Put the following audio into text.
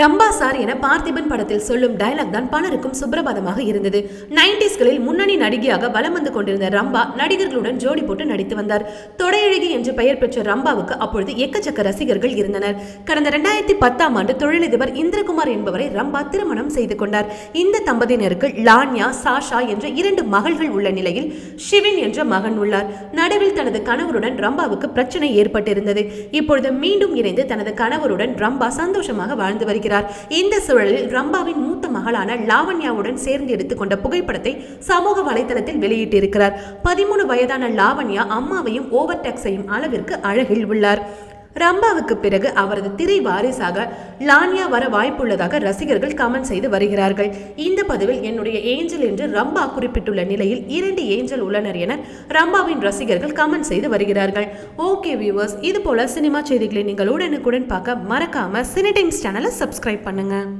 Rambha sir என பார்த்திபன் படத்தில் சொல்லும் டயலாக் தான் பலருக்கும் சுப்பிரபாதமாக இருந்தது. நைன்டிஸ்களில் முன்னணி நடிகையாக வலம் வந்து கொண்டிருந்த ரம்பா நடிகர்களுடன் ஜோடி போட்டு நடித்து வந்தார். தொடையழகி என்று பெயர் பெற்ற ரம்பாவுக்கு அப்பொழுது எக்கச்சக்க ரசிகர்கள் இருந்தனர். கடந்த இரண்டாயிரத்தி பத்தாம் ஆண்டு தொழிலதிபர் இந்திரகுமார் என்பவரை ரம்பா திருமணம் செய்து கொண்டார். இந்த தம்பதியினருக்கு லான்யா சாஷா என்ற இரண்டு மகள்கள் உள்ள நிலையில் ஷிவின் என்ற மகன் உள்ளார். நடுவில் தனது கணவருடன் ரம்பாவுக்கு பிரச்சனை ஏற்பட்டிருந்தது. இப்பொழுது மீண்டும் இணைந்து தனது கணவருடன் ரம்பா சந்தோஷமாக வாழ்ந்து வருகிறார். இந்த சூழலில் ரம்பாவின் மூத்த மகளான லாவண்யாவுடன் சேர்ந்து எடுத்துக்கொண்ட புகைப்படத்தை சமூக வலைதளத்தில் வெளியிட்டிருக்கிறார். பதிமூணு வயதான லாவண்யா அம்மாவையும் ஓவர் டேக்ஸையும் அளவிற்கு அழகில் உள்ளார். ரம்பாவுக்கு பிறகு அவரது திரை வாரிசாக லான்யா வர வாய்ப்புள்ளதாக ரசிகர்கள் கமெண்ட் செய்து வருகிறார்கள். இந்த பதிவில் என்னுடைய ஏஞ்சல் என்று ரம்பா குறிப்பிட்டுள்ள நிலையில் இரண்டு ஏஞ்சல் உள்ளனர் என ரம்பாவின் ரசிகர்கள் கமெண்ட் செய்து வருகிறார்கள். ஓகே வியூவர்ஸ் இது போல சினிமா செய்திகளை நீங்கள் உடனுக்குடன் பார்க்க மறக்காம சினி டைம்ஸ் சேனலை சப்ஸ்கிரைப் பண்ணுங்க.